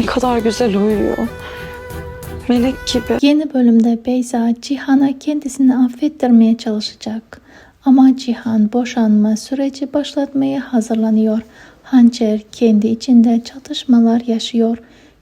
Ne kadar güzel uyuyor. Melek gibi. Yeni bölümde Beyza Cihan'a kendisini affettirmeye çalışacak. Ama Cihan boşanma süreci başlatmaya hazırlanıyor. Hançer kendi içinde çatışmalar yaşıyor.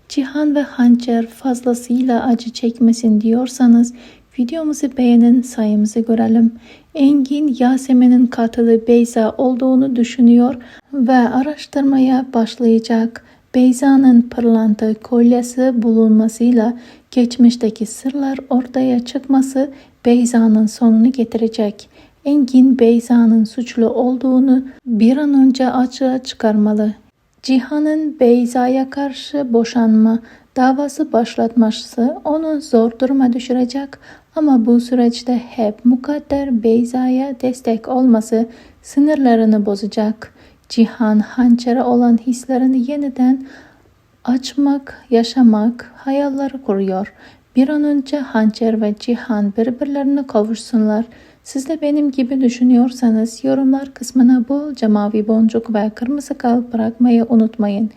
Cihan ve Hançer fazlasıyla acı çekmesin diyorsanız videomuzu beğenin sayımızı görelim. Engin Yasemin'in katılı Beyza olduğunu düşünüyor ve araştırmaya başlayacak. Beyza'nın pırlanta kolyesi bulunmasıyla geçmişteki sırlar ortaya çıkması Beyza'nın sonunu getirecek. Engin Beyza'nın suçlu olduğunu bir an önce açığa çıkarmalı. Cihan'ın Beyza'ya karşı boşanma davası başlatması onu zor duruma düşürecek ama bu süreçte hep mukadder Beyza'ya destek olması sinirlerini bozacak. Cihan hançere olan hislerini yeniden açmak, yaşamak, hayalleri kuruyor. Bir an önce Hançer ve Cihan birbirlerine kavuşsunlar. Siz de benim gibi düşünüyorsanız yorumlar kısmına bolca mavi boncuk ve kırmızı kalp bırakmayı unutmayın.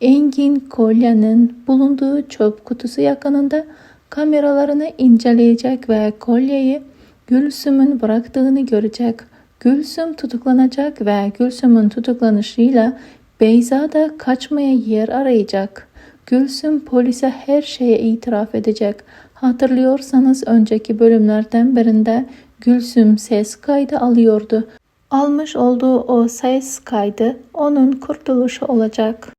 Engin kolyenin bulunduğu çöp kutusu yakınında kameralarını inceleyecek ve kolyeyi Gülsüm'ün bıraktığını görecek. Gülsüm tutuklanacak ve Gülsüm'ün tutuklanışıyla Beyza da kaçmaya yer arayacak. Gülsüm polise her şeye itiraf edecek. Hatırlıyorsanız önceki bölümlerden birinde Gülsüm ses kaydı alıyordu. Almış olduğu o ses kaydı onun kurtuluşu olacak.